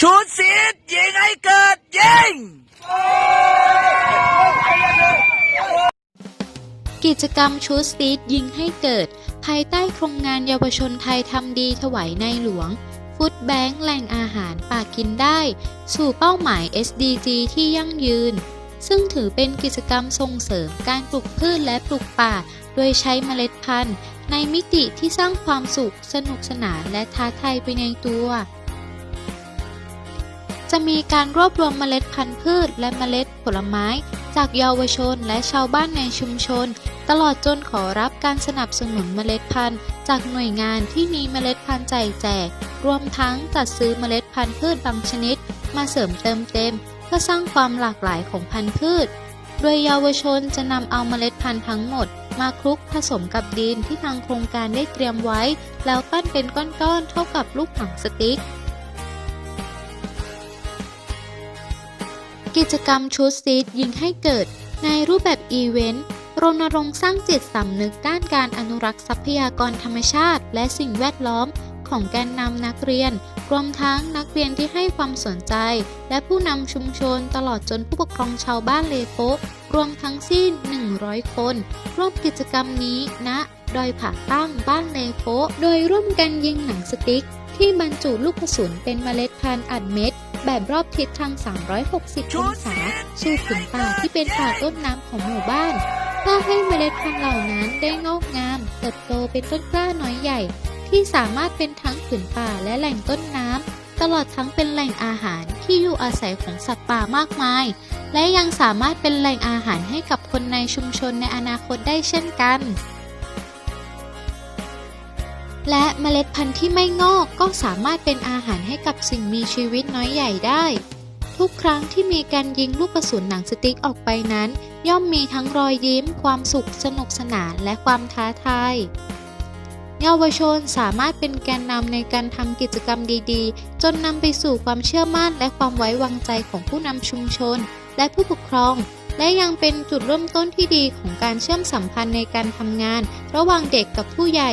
ชุดสีดยิงให้เกิดยิง กิจกรรมชูสตีดยิงให้เกิด ภายใต้โครงงานเยาวชนไทยทำดีถวายในหลวง ฟุตแบงค์แหล่งอาหารปากกินได้ สู่เป้าหมาย SDG ที่ยั่งยืน ซึ่งถือเป็นกิจกรรมส่งเสริมการปลูกพืชและปลูกป่า โดยใช้เมล็ดพันธุ์ ในมิติที่สร้างความสุข สนุกสนานและท้าทายไปในตัว จะมีการรวบรวมเมล็ดพันธุ์พืชและเมล็ดผลไม้ จากเยาวชนและชาวบ้านในชุมชน ตลอดจนขอรับการสนับสนุนเมล็ดพันธุ์ จากหน่วยงานที่มีเมล็ดพันธุ์ใจแจกรวมทั้งจัดซื้อเมล็ดพันธุ์พืชบางชนิด มาเสริมเติมเต็ม พื่อสร้างความหลากหลายของพันธุ์พืช โดยเยาวชนจะนำเอาเมล็ดพันธุ์ทั้งหมด มาคลุกผสมกับดินที่ทางโครงการได้เตรียมไว้ แล้วปั้นเป็นก้อนๆเท่ากับลูกหนังสติ๊ก กิจกรรมชูซีดยิงให้เกิด ในรูปแบบอีเวนต์รณรงค์สร้างจิตสำนึกด้านการอนุรักษ์ทรัพยากรธรรมชาติ และสิ่งแวดล้อม ของแกนนำนักเรียน รวมทั้งนักเรียนที่ให้ความสนใจ และผู้นำชุมชนตลอดจนผู้ปกครองชาวบ้านเลโปรวมทั้งสิ้น 100 คน ร่วมกิจกรรมนี้ณดอยผาตั้งบ้านเลโปโดยร่วมกันยิงหนังสติ๊ก ที่บรรจุลูกกระสุนเป็นเมล็ดพันธุ์อัดเม็ด แบบรอบทิศทาง 360 องศา สู่ผืนป่าที่เป็นป่าต้นน้ำของหมู่บ้านเพื่อให้เมล็ดพันธุ์เหล่านั้นได้งอกงาม เติบโตเป็นต้นกล้าน้อยใหญ่ ที่สามารถเป็นทั้งผืนป่าและแหล่งต้นน้ำตลอดทั้งเป็นแหล่งอาหารที่อยู่อาศัยของสัตว์ป่ามากมาย และยังสามารถเป็นแหล่งอาหารให้กับคนในชุมชนในอนาคตได้เช่นกัน และเมล็ดพันธุ์ที่ไม่งอกก็สามารถเป็นอาหารให้กับสิ่งมีชีวิตน้อยใหญ่ได้ ทุกครั้งที่มีการยิงลูกกระสุนหนังสติ๊กออกไปนั้น ย่อมมีทั้งรอยยิ้ม ความสุขสนุกสนานและความท้าทาย เยาวชนสามารถเป็นแกนนำในการทำกิจกรรมดีๆ จนนำไปสู่ความเชื่อมั่นและความไว้วางใจของผู้นำชุมชน และผู้ปกครอง และยังเป็นจุดเริ่มต้นที่ดีของการเชื่อมสัมพันธ์ในการทำงาน ระหว่างเด็กกับผู้ใหญ่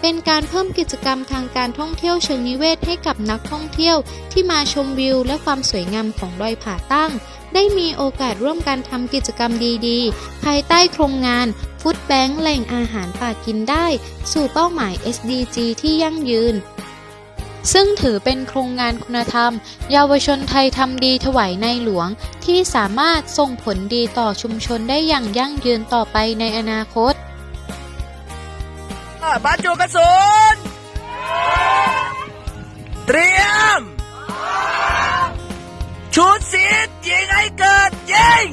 เป็นการเพิ่มกิจกรรมทางการท่องเที่ยวเชิงนิเวศให้กับนักท่องเที่ยว ที่มาชมวิว และความสวยงามของดอยผาตั้ง ได้มีโอกาสร่วมกันทำกิจกรรมดีๆ ภายใต้โครงงานฟุตแบงค์แหล่งอาหารป่ากินได้ สู่เป้าหมาย SDG ที่ยั่งยืน ซึ่งถือเป็นโครงงานคุณธรรม เยาวชนไทยทำดีถวายในหลวง ที่สามารถส่งผลดีต่อชุมชนได้อย่างยั่งยืนต่อไปในอนาคตบรรจุกระสุนเตรียม ชุดสีดยิงให้เกิดยิง